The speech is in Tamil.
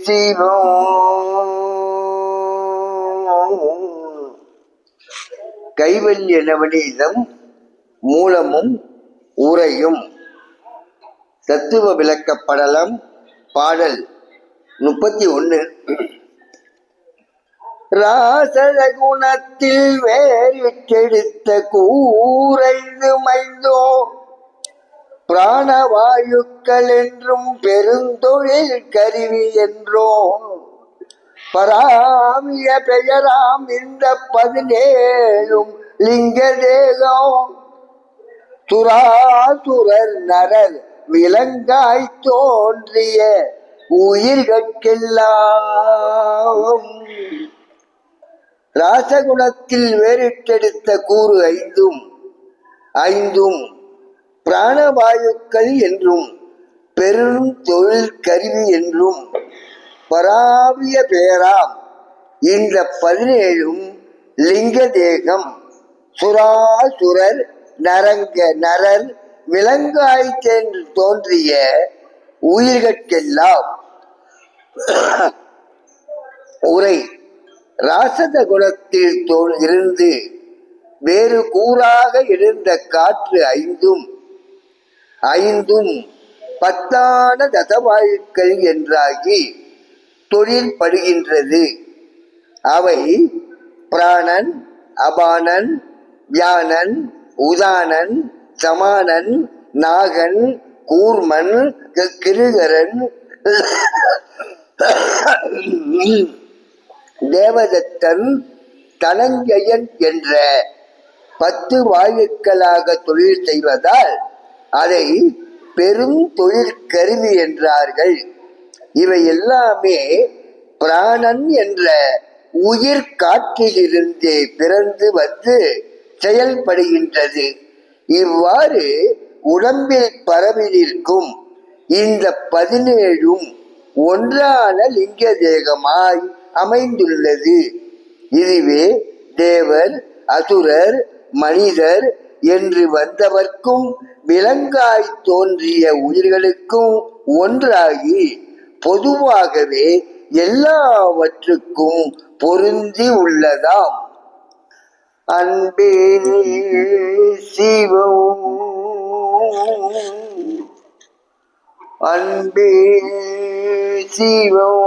சிவம் கைவல்ய நவநீதம் மூலமும் உரையும் தத்துவ விளக்கப்படலம் பாடல் முப்பத்தி ஒன்று ராசத வேறு கெடுத்த கூரைந்து மைந்தோ பிராணவாயுக்கள் என்றும் பெருந்தொழில் கருவி என்றோம். பராமிய பெயராம் இந்த பதினேழும் லிங்க தேகம் துராசுரர் நரர் விலங்காய் தோன்றிய உயிர்கட்கெல்லாம். ராசகுணத்தில் வேறிட்டெடுத்த கூறு ஐந்தும் ஐந்தும் பிராணவாயுக்கள் என்றும் பெரும் தொழில் கருவி என்றும் பராவிய பெயராம். இந்த பதினேழும் லிங்க தேகம் சுராசுரர் நரங்க நரர் விலங்காய்த்தென்று தோன்றிய உயிர்கட்கெல்லாம் உரை ராசத குணத்தில் இருந்து வேறு கூறாக இருந்த காற்று ஐந்தும் ஐந்தும் பத்தான தசவாயுக்கள் என்றாகி தொழிற்படுகின்றது. அவை பிராணன் அபானன் வியானன் உதானன் சமானன் நாகன் கூர்மன் கிருகரன் தேவதத்தன் தனஞ்சயன் என்ற பத்து வாயுக்களாக தொழில் செய்வதால் அதை பெரும் தொழில் கருவி என்றார்கள். இவை எல்லாமே பிராணன் என்ற உயிர் காற்றிலிருந்து பிறந்து வந்து செயல்படுகின்றது. இவ்வாறு உடம்பில் பரவி நிற்கும் இந்த பதினேழும் ஒன்றான லிங்க தேகமாய் அமைந்துள்ளது. இதுவே தேவர் அசுரர் மனிதர் என்று வந்தவர்க்கும் விலங்காய் தோன்றிய உயிர்களுக்கும் ஒன்றாகி பொதுவாகவே எல்லாவற்றுக்கும் பொருந்தி உள்ளதாம். அன்பே சிவம் அன்பே சிவம்.